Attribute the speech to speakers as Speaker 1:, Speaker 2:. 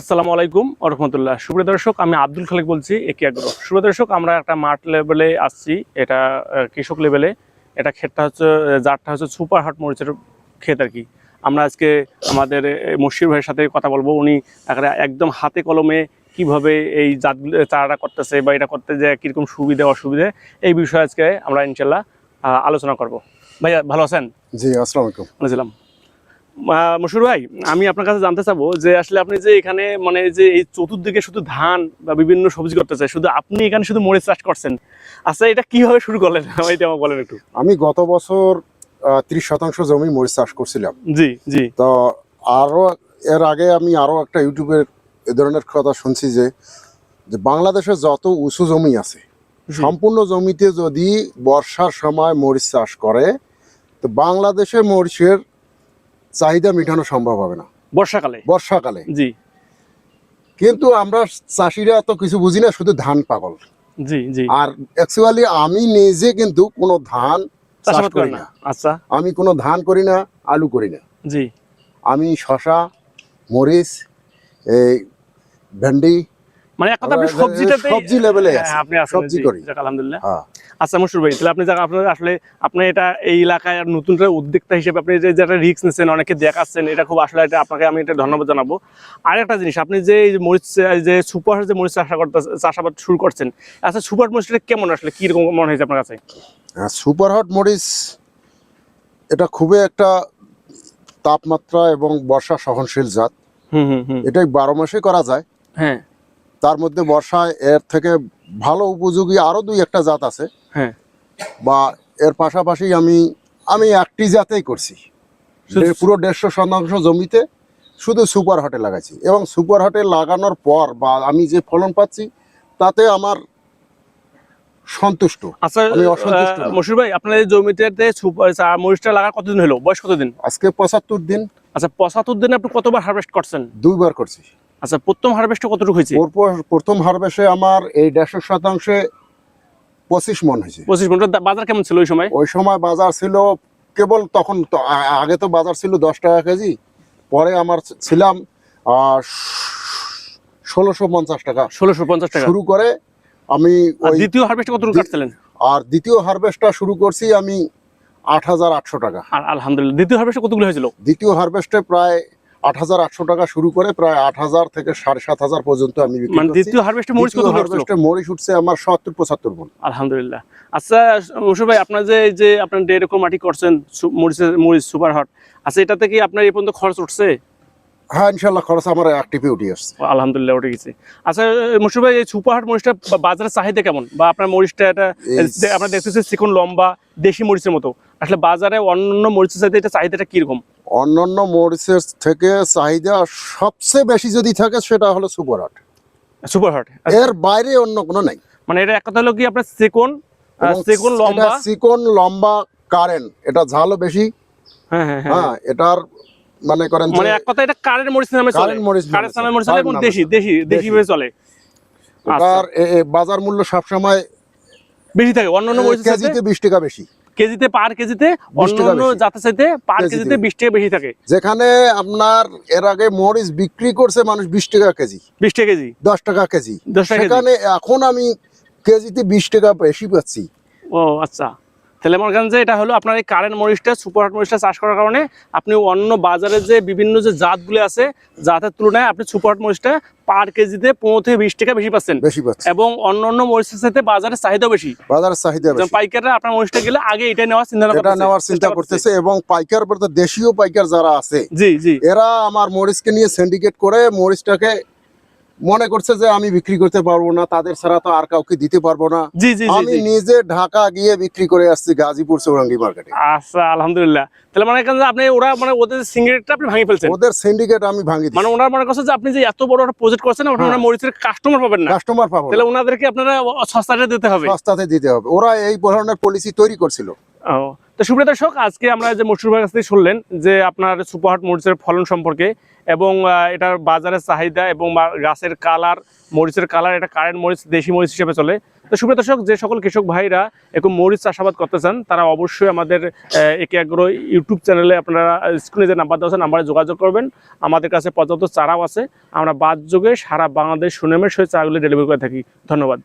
Speaker 1: আসসালামু আলাইকুম রহমতুল্লাহ। সুপ্রিয় দর্শক আমি আব্দুল খালেক বলছি একে আগ্রহ সুপ্রিয় দর্শক আমরা একটা মাঠ লেভেলে আসছি এটা কৃষক লেভেলে। এটা ক্ষেতটা হচ্ছে জাতটা হচ্ছে সুপার হাট মরিচের ক্ষেত আর কি। আমরা আজকে আমাদের মুশির ভাইয়ের সাথে কথা বলব। উনি একদম হাতে কলমে কীভাবে এই জাত চারাটা করতেছে বা এটা করতে যে কীরকম সুবিধা অসুবিধা এই বিষয়ে আজকে আমরা ইনশাল্লাহ আলোচনা করব। ভাইয়া ভালো আছেন?
Speaker 2: জি আসসালামু আলাইকুম।
Speaker 1: বলেছিলাম। মশুর ভাই আমি আপনার কাছে জানতে চাবো যে আসলে আপনি যে এখানে মানে যে এই চতুর্দিকে শুধু ধান বা বিভিন্ন সবজি করতে চাই শুধু আপনি এখানে শুধু মরিচ চাষ করছেন আচ্ছা এটা কীভাবে শুরু করলেন? এটা আমাকে বলেন একটু।
Speaker 2: আমি গত বছর ত্রিশ শতাংশ জমি মরিচ চাষ করছিলাম।
Speaker 1: জি জি।
Speaker 2: তো আরও এর আগে আমি আরও একটা ইউটিউবের এ ধরনের কথা শুনছি যে যে বাংলাদেশে যত উঁচু জমি আছে সম্পূর্ণ জমিতে যদি বর্ষার সময় মরিচ চাষ করে তো বাংলাদেশের মরিচের চাহিদা মেটানো সম্ভব হবে না।
Speaker 1: বর্ষাকালে?
Speaker 2: বর্ষাকালে।
Speaker 1: জি।
Speaker 2: কিন্তু আমরা চাষিরা তো কিছু বুঝি না শুধু ধান পাগল।
Speaker 1: জি জি।
Speaker 2: আর অ্যাকচুয়ালি আমি নিজে কিন্তু কোনো ধান চাষ করি না।
Speaker 1: আচ্ছা।
Speaker 2: আমি কোনো ধান করি না আলু করি না।
Speaker 1: জি।
Speaker 2: আমি শশা মরিচ এই ভেন্ডি
Speaker 1: মানে এক কথা সবজিটাতে
Speaker 2: সবজি লেভেলে
Speaker 1: হ্যাঁ, আপনি
Speaker 2: সবজি করি।
Speaker 1: আলহামদুলিল্লাহ।
Speaker 2: হ্যাঁ।
Speaker 1: আচ্ছা মশুর ভাই তাহলে আপনি যাক আপনার আসলে আপনি এটা এই এলাকায় নতুন উদ্যোক্তা হিসেবে আপনি যে যেটা রিস্ক নিচ্ছেন অনেকে দেখাচ্ছেন এটা খুব আসলে এটা আপনাকে আমি এটা ধন্যবাদ জানাব। আর একটা জিনিস আপনি যে মরিচ যে সুপার যে মরিচ চাষা করতে চাষাবাদ শুরু করছেন আচ্ছা সুপার মরিচটা কেমন আসলে কীরকম মনে হয়েছে আপনার কাছে?
Speaker 2: সুপার হট মরিচ এটা খুবই একটা তাপমাত্রা এবং বর্ষা সহনশীল জাত।
Speaker 1: হুম হুম হুম।
Speaker 2: এটাই বারো মাসে করা যায়।
Speaker 1: হ্যাঁ।
Speaker 2: তার মধ্যে বর্ষায় এর থেকে ভালো উপযোগী আরও দুই একটা জাত আছে।
Speaker 1: হ্যাঁ।
Speaker 2: বা এর পাশাপাশি আমি আমি একটি জাতেই করছি। পুরো দেড়শো শতাংশ জমিতে শুধু সুপার হটে লাগাইছি। এবং সুপার হটে লাগানোর পর বা আমি যে ফলন পাচ্ছি তাতে আমার সন্তুষ্ট।
Speaker 1: আচ্ছা মশুর ভাই আপনার এই জমিতে সুপার মরিচটা লাগা কতদিন হলো? বয়স কতদিন?
Speaker 2: আজকে পঁচাত্তর দিন।
Speaker 1: আচ্ছা পঁচাত্তর দিনে আপনি কতবার হারভেস্ট করছেন?
Speaker 2: দুইবার করছি।
Speaker 1: আচ্ছা প্রথম হারভেস্টটা কতটুকু হয়েছে?
Speaker 2: প্রথম হারভেস্টে আমার এই দেড়শো শতাংশে পঁচিশ মন হয়েছে।
Speaker 1: পঁচিশ ঘণ্টা বাজার কেমন ছিল ওই সময়?
Speaker 2: ওই সময় বাজার ছিল কেবল তখন আগে তো বাজার ছিল দশ টাকা কেজি পরে আমার ছিলাম ষোলোশো পঞ্চাশ টাকা।
Speaker 1: ষোলোশো পঞ্চাশ টাকা।
Speaker 2: শুরু করে আমি
Speaker 1: দ্বিতীয় হারভেস্টে কতটুকু কাটছিলেন?
Speaker 2: আর দ্বিতীয় হারভেস্টটা শুরু করছি আমি আট হাজার আটশো টাকা।
Speaker 1: আলহামদুলিল্লাহ। দ্বিতীয় হারভেস্টে কতগুলো হয়েছিল?
Speaker 2: দ্বিতীয় হারভেস্টে প্রায় আট হাজার আটশো টাকা শুরু করে প্রায় আট হাজার থেকে সাড়ে সাত হাজার পর্যন্ত আমি
Speaker 1: মানে
Speaker 2: করছি।
Speaker 1: দ্বিতীয় হারভেস্টে মরিচ কত হারভেস্টে
Speaker 2: মরিচ উঠছে আমার সত্তর পঁচাত্তর মন।
Speaker 1: আলহামদুলিল্লাহ। আচ্ছা মুসুর ভাই আপনার যে যে আপনার মাটি করছেন মরিচের মরিচ সুপার হট আচ্ছা এটাতে কি আপনার এই পর্যন্ত খরচ উঠছে?
Speaker 2: হ্যাঁ ইনশাল্লাহ খরচ আমার অ্যাক্টিভে উঠে আসছে।
Speaker 1: আলহামদুলিল্লাহ উঠে গেছে। আচ্ছা ভাই এই মরিচটা বাজারের চাহিদা কেমন? বা আপনার মরিচটা এটা চিকন লম্বা দেশি মরিচের মতো। আসলে বাজারে অন্য মরিচের চাহিদা এটা চাহিদাটা কীরকম?
Speaker 2: অন্যান্য মরিচের থেকে চাহিদা সবচেয়ে বেশি যদি থাকে সেটা হলো সুপার হট
Speaker 1: সুপার হট
Speaker 2: এর বাইরে অন্য কোনো নাই।
Speaker 1: মানে এটা এক কথা হলো কি আপনার চিকন চিকন লম্বা?
Speaker 2: চিকন লম্বা কারেন্ট। এটা ঝালও বেশি।
Speaker 1: হ্যাঁ হ্যাঁ হ্যাঁ।
Speaker 2: হ্যাঁ এটার মানে করেন
Speaker 1: মানে এক কথা এটা কারেন্ট মরিচ নামে চলে।
Speaker 2: কারেন্ট মরিচ নামে
Speaker 1: কারেন্ট নামে মরিচ চলে এবং দেশি দেশি দেশি ভাবে চলে।
Speaker 2: আর এ বাজার মূল্য সবসময়
Speaker 1: বেশি থাকে অন্যান্য মরিচের
Speaker 2: কেজিতে বিশ টাকা বেশি।
Speaker 1: কেজিতে পার কেজিতে
Speaker 2: 20 টাকা
Speaker 1: অন্যান্য। জাতের চাইতে পার
Speaker 2: কেজিতে।
Speaker 1: বিশ টাকা বেশি থাকে।
Speaker 2: যেখানে আপনার এর আগে মরিচ বিক্রি করছে মানুষ বিশ টাকা কেজি।
Speaker 1: বিশ টাকা কেজি।
Speaker 2: দশ টাকা কেজি।
Speaker 1: দশ টাকা কেজি।
Speaker 2: সেখানে এখন আমি কেজিতে বিশ টাকা বেশি পাচ্ছি।
Speaker 1: ও আচ্ছা। যে এটা হলো আপনার এই কারেন্ট মরিচটা সুপার হট মরিচটা চাষ করার কারণে আপনি অন্য বাজারে যে বিভিন্ন যে জাতগুলো আছে জাতের তুলনায় আপনি সুপার হট মরিচটা পার কেজিতে পনেরো থেকে বিশ টাকা বেশি পাচ্ছেন।
Speaker 2: বেশি পাচ্ছি
Speaker 1: এবং অন্য অন্য মরিচের সাথে বাজারের চাহিদা বেশি।
Speaker 2: বাজারের চাহিদা বেশি।
Speaker 1: পাইকাররা আপনার মরিচটা গেলে আগে এটা নেওয়ার চিন্তা
Speaker 2: এটা নেওয়ার চিন্তা করতেছে। এবং পাইকার বলতে দেশীয় পাইকার যারা আছে
Speaker 1: জি জি।
Speaker 2: এরা আমার মরিচকে নিয়ে সিন্ডিকেট করে মরিচটাকে মনে করছে যে আমি বিক্রি করতে পারব না তাদের ছাড়া তো আর কাউকে দিতে পারব না। আমি নিজে ঢাকা গিয়ে বিক্রি করে আসছি গাজীপুর চৌরাঙ্গি মার্কেটে।
Speaker 1: আচ্ছা আলহামদুলিল্লাহ। তাহলে মানে আপনি ওরা মানে ওদের সিগারেটটা আপনি ভাঙিয়ে ফেলছেন?
Speaker 2: ওদের সিন্ডিকেট আমি ভাঙি
Speaker 1: মানে ওনার মনে করছে যে আপনি যে এত বড় একটা প্রজেক্ট করছেন
Speaker 2: হ্যাঁ।
Speaker 1: ওনার মরিচের কাস্টমার পাবেন না।
Speaker 2: কাস্টমার পাবো না।
Speaker 1: তাহলে ওনাদেরকে আপনারা সস্তাটা দিতে হবে।
Speaker 2: সস্তাতে দিতে হবে। ওরা এই ধরনের পলিসি তৈরি করছিল।
Speaker 1: ও তো সুপ্রিয় দর্শক, আজকে আমরা যে মশুর ভাইয়ের কাছ থেকে শুনলেন যে আপনার সুপারহাট মরিচের ফলন সম্পর্কে এবং এটার বাজারের চাহিদা এবং গাছের কালার, মরিচের কালার, এটা কারেন্ট মরিচ, দেশি মরিচ হিসেবে চলে। তো সুপ্রিয় দর্শক, যে সকল কৃষক ভাইরা এরকম মরিচ চাষাবাদ করতে চান, তারা অবশ্যই আমাদের একে আগ্রহ ইউটিউব চ্যানেলে আপনারা স্ক্রিনে যে নাম্বার দেওয়া নাম্বারে যোগাযোগ করবেন। আমাদের কাছে পর্যাপ্ত চারাও আছে। আমরা বাদ যোগে সারা বাংলাদেশ সুনামের সহিত চারাগুলি ডেলিভারি করে থাকি। ধন্যবাদ।